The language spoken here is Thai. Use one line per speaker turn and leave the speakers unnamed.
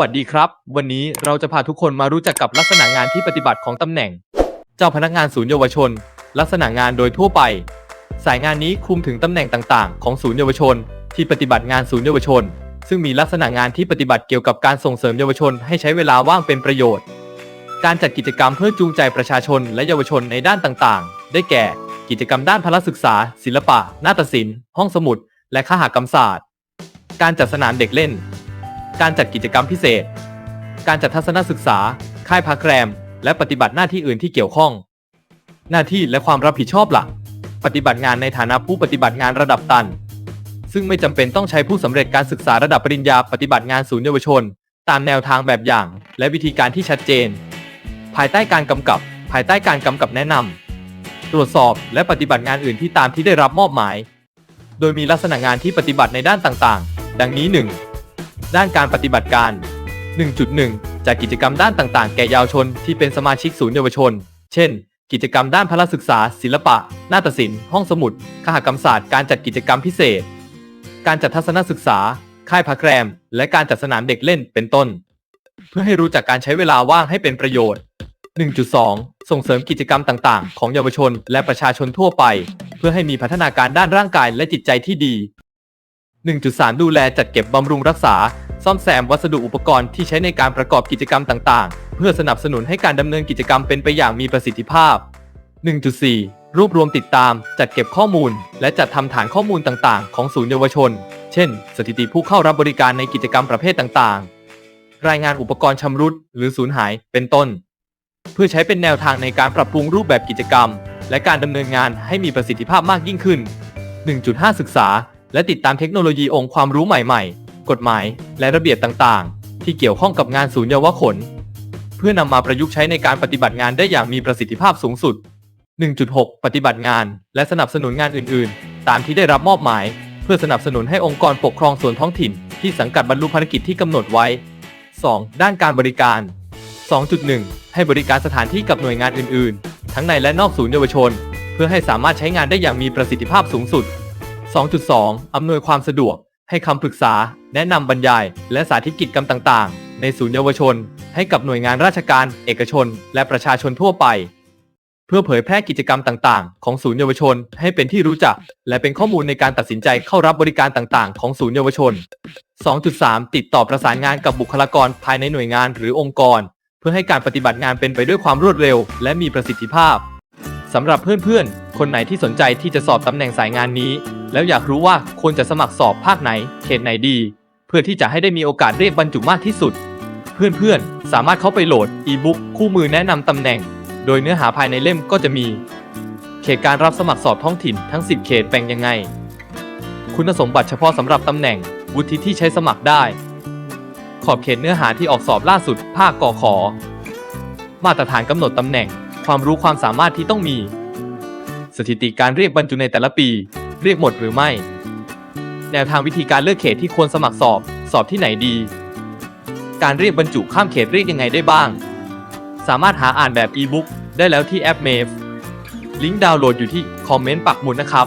วัสดีครับ วันนี้เราจะพาทุกคนมารู้จักกับลักษณะงานที่ปฏิบัติของตำแหน่ง เจ้าพนักงานศูนย์เยาวชน ลักษณะงานโดยทั่วไป สายงานนี้คลุมถึงตำแหน่งต่าง ๆ ของศูนย์เยาวชน ที่ปฏิบัติงานศูนย์เยาวชน ซึ่งมีลักษณะงานที่ปฏิบัติเกี่ยวกับการส่งเสริมเยาวชน ให้ใช้เวลาว่างเป็นประโยชน์ การจัดกิจกรรมเพื่อจูงใจประชาชนและเยาวชนในด้านต่าง ๆ ได้แก่ กิจกรรมด้านพละศึกษา ศิลปะ นาฏศิลป์ ห้องสมุด และคหกรรมศาสตร์ การจัดสนามเด็กเล่น การจัดกิจกรรมพิเศษ การจัดทัศนศึกษา ค่ายพักแรม และปฏิบัติหน้าที่อื่นที่เกี่ยวข้อง หน้าที่และความรับผิดชอบหลัก ปฏิบัติงานในฐานะผู้ปฏิบัติงานระดับตัน ซึ่งไม่จำเป็นต้องใช้ผู้สำเร็จการศึกษาระดับปริญญาปฏิบัติงานศูนย์เยาวชน ตามแนวทางแบบอย่าง และวิธีการที่ชัดเจน ภายใต้การกำกับ ภายใต้การกำกับแนะนำตรวจสอบและปฏิบัติงานอื่นที่ตามที่ได้รับมอบหมาย โดยมีลักษณะงานที่ปฏิบัติในด้านต่างๆ ดังนี้ 1. ด้านการปฏิบัติการ 1.1 จากกิจกรรมด้านต่างๆ แก่เยาวชนที่เป็นสมาชิกศูนย์เยาวชน เช่น กิจกรรมด้านพละศึกษา ศิลปะ นาฏศิลป์ ห้องสมุดคหกรรมศาสตร์ การจัดกิจกรรมพิเศษ การจัดทัศนศึกษา ค่ายพักแรม และการจัดสนามเด็กเล่น เป็นต้น เพื่อให้รู้จักการใช้เวลาว่างให้เป็นประโยชน์ 1.2 ส่งเสริมกิจกรรมต่างๆ ของเยาวชน และประชาชนทั่วไป เพื่อให้มีพัฒนาการด้านร่างกายและจิตใจที่ดี 1.3 ดูแลจัดเก็บบำรุงรักษา ซ่อมแซมวัสดุอุปกรณ์ที่ใช้ในการประกอบกิจกรรมต่างๆ เพื่อสนับสนุนให้การดำเนินกิจกรรมเป็นไปอย่างมีประสิทธิภาพ 1.4 รวบรวมติดตาม จัดเก็บข้อมูล และจัดทำฐานข้อมูลต่างๆ ของศูนย์เยาวชน เช่น สถิติผู้เข้ารับบริการในกิจกรรมประเภทต่างๆ รายงานอุปกรณ์ชำรุดหรือสูญหายเป็นต้น เพื่อใช้เป็นแนวทางในการปรับปรุงรูปแบบกิจกรรม และการดำเนินงานให้มีประสิทธิภาพมากยิ่งขึ้น 1.5 ศึกษา และติดตามเทคโนโลยีองค์ความรู้ใหม่ๆ กฎหมาย และระเบียบต่างๆ ที่เกี่ยวข้องกับงานศูนย์เยาวชนเพื่อนำมาประยุกต์ใช้ในการปฏิบัติงานได้อย่างมีประสิทธิภาพสูงสุด 1.6 ปฏิบัติงาน และสนับสนุนงานอื่นๆ ตามที่ได้รับมอบหมาย เพื่อสนับสนุนให้องค์กรปกครองส่วนท้องถิ่น ที่สังกัดบรรลุภารกิจที่กำหนดไว้ 2. ด้านการบริการ 2.1 ให้บริการสถานที่กับหน่วยงานอื่น ๆ ทั้งในและนอกศูนย์เยาวชน เพื่อให้สามารถใช้งานได้อย่างมีประสิทธิภาพสูงสุด 2.2 อำนวยความสะดวก ให้คำปรึกษา แนะนำบรรยาย และสาธิตกิจกรรมต่างๆ ในศูนย์เยาวชน ให้กับหน่วยงานราชการ เอกชน และประชาชนทั่วไป เพื่อเผยแพร่กิจกรรมต่างๆ ของศูนย์เยาวชน ให้เป็นที่รู้จัก และเป็นข้อมูลในการตัดสินใจเข้ารับบริการต่างๆ ของศูนย์เยาวชน 2.3 ติดต่อประสานงานกับบุคลากรภายในหน่วยงานหรือองค์กร เพื่อให้การปฏิบัติงานเป็นไปด้วยความรวดเร็ว และมีประสิทธิภาพสำหรับเพื่อนๆ คนไหนที่สนใจที่จะสอบตำแหน่งสายงานนี้ แล้วอยากรู้ว่าควรจะสมัครสอบภาคไหน เขตไหนดี เพื่อที่จะให้ได้มีโอกาสเรียกบรรจุมากที่สุด เพื่อนๆ สามารถเข้าไปโหลดอีบุ๊กคู่มือแนะนำตำแหน่ง โดยเนื้อหาภายในเล่มก็จะมี เขตการรับสมัครสอบท้องถิ่นทั้ง 10 เขตแบ่งยังไง คุณสมบัติเฉพาะสำหรับตำแหน่ง วุฒิที่ใช้สมัครได้ ขอบเขตเนื้อหาที่ออกสอบล่าสุด ภาคกขอมาตรฐานกำหนดตำแหน่ง ความรู้ความสามารถที่ต้องมี สถิติการเรียกบรรจุในแต่ละปี เรียกหมดหรือไม่ แนวทางวิธีการเลือกเขตที่ควรสมัครสอบ สอบที่ไหนดี การเรียกบรรจุข้ามเขตเรียกยังไงได้บ้าง สามารถหาอ่านแบบอีบุ๊กได้แล้วที่แอปเมฟลิงก์ดาวน์โหลดอยู่ที่คอมเมนต์ปักหมุดนะครับ